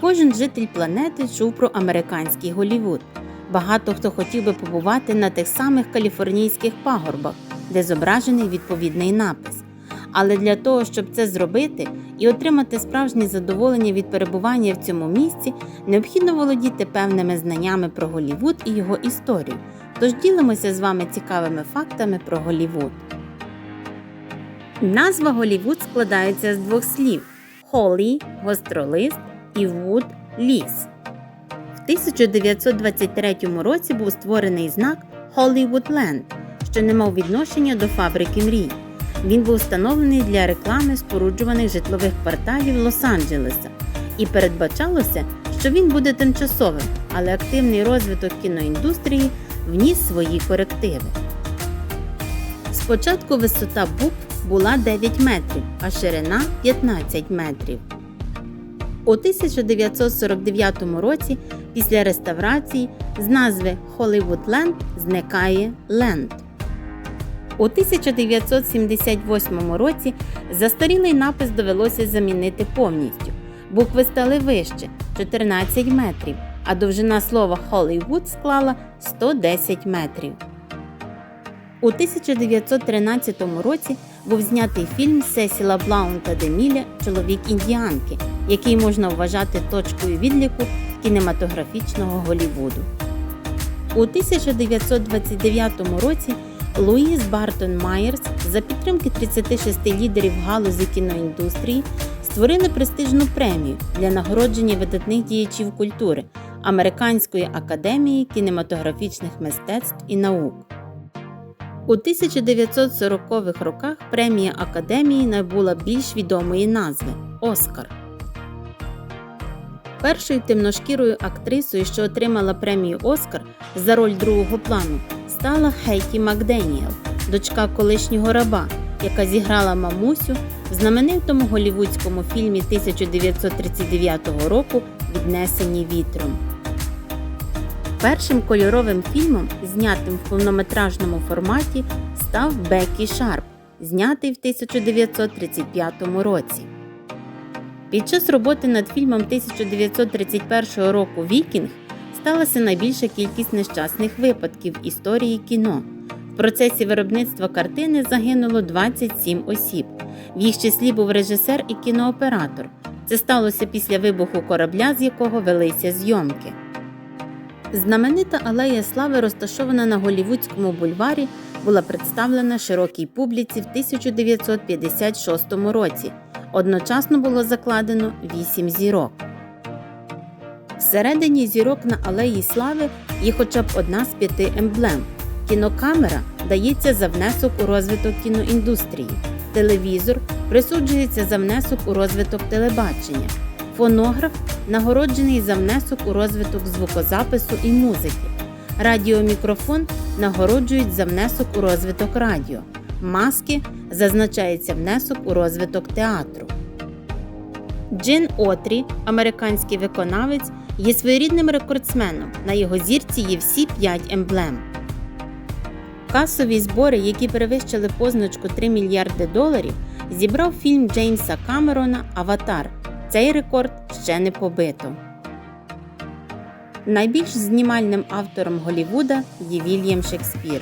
Кожен житель планети чув про американський Голівуд. Багато хто хотів би побувати на тих самих каліфорнійських пагорбах, де зображений відповідний напис. Але для того, щоб це зробити і отримати справжнє задоволення від перебування в цьому місці, необхідно володіти певними знаннями про Голівуд і його історію. Тож ділимося з вами цікавими фактами про Голівуд. Назва Голівуд складається з двох слів: Холі гостролист і ліс. В 1923 році був створений знак Hollywoodland, що не мав відношення до фабрики мрій. Він був встановлений для реклами споруджуваних житлових кварталів Лос-Анджелеса і передбачалося, що він буде тимчасовим, але активний розвиток кіноіндустрії вніс свої корективи. Спочатку висота букв була 9 метрів, а ширина 15 метрів. У 1949 році після реставрації з назви Hollywoodland зникає Ленд. У 1978 році застарілий напис довелося замінити повністю. Букви стали вище 14 метрів, а довжина слова Hollywood склала 110 метрів. У 1913 році був знятий фільм Сесіла Блаунта Деміля Чоловік індіанки, який можна вважати точкою відліку кінематографічного Голівуду. У 1929 році Луїс Бартон Майерс за підтримки 36 лідерів галузі кіноіндустрії створили престижну премію для нагородження видатних діячів культури Американської академії кінематографічних мистецтв і наук. У 1940-х роках премія Академії набула більш відомої назви Оскар. Першою темношкірою актрисою, що отримала премію Оскар за роль другого плану, стала Хейті Макденіел, дочка колишнього раба, яка зіграла мамусю в знаменитому голівудському фільмі 1939 року Віднесені вітром. Першим кольоровим фільмом, знятим в повнометражному форматі, став Бекі Шарп, знятий в 1935 році. Під час роботи над фільмом 1931 року Вікінг сталася найбільша кількість нещасних випадків в історії кіно. В процесі виробництва картини загинуло 27 осіб. В їх числі був режисер і кінооператор. Це сталося після вибуху корабля, з якого велися зйомки. Знаменита алея слави, розташована на Голівудському бульварі, була представлена широкій публіці в 1956 році. Одночасно було закладено вісім зірок. Всередині зірок на алеї слави є хоча б одна з п'яти емблем. Кінокамера дається за внесок у розвиток кіноіндустрії. Телевізор присуджується за внесок у розвиток телебачення. Фонограф нагороджений за внесок у розвиток звукозапису і музики. Радіомікрофон нагороджують за внесок у розвиток радіо. Маски зазначається внесок у розвиток театру. Джин Отрі, американський виконавець, є своєрідним рекордсменом. На його зірці є всі п'ять емблем. Касові збори, які перевищили позначку 3 мільярди доларів, зібрав фільм Джеймса Камерона Аватар. Цей рекорд ще не побито. Найбільш знімальним автором Голівуда є Вільям Шекспір.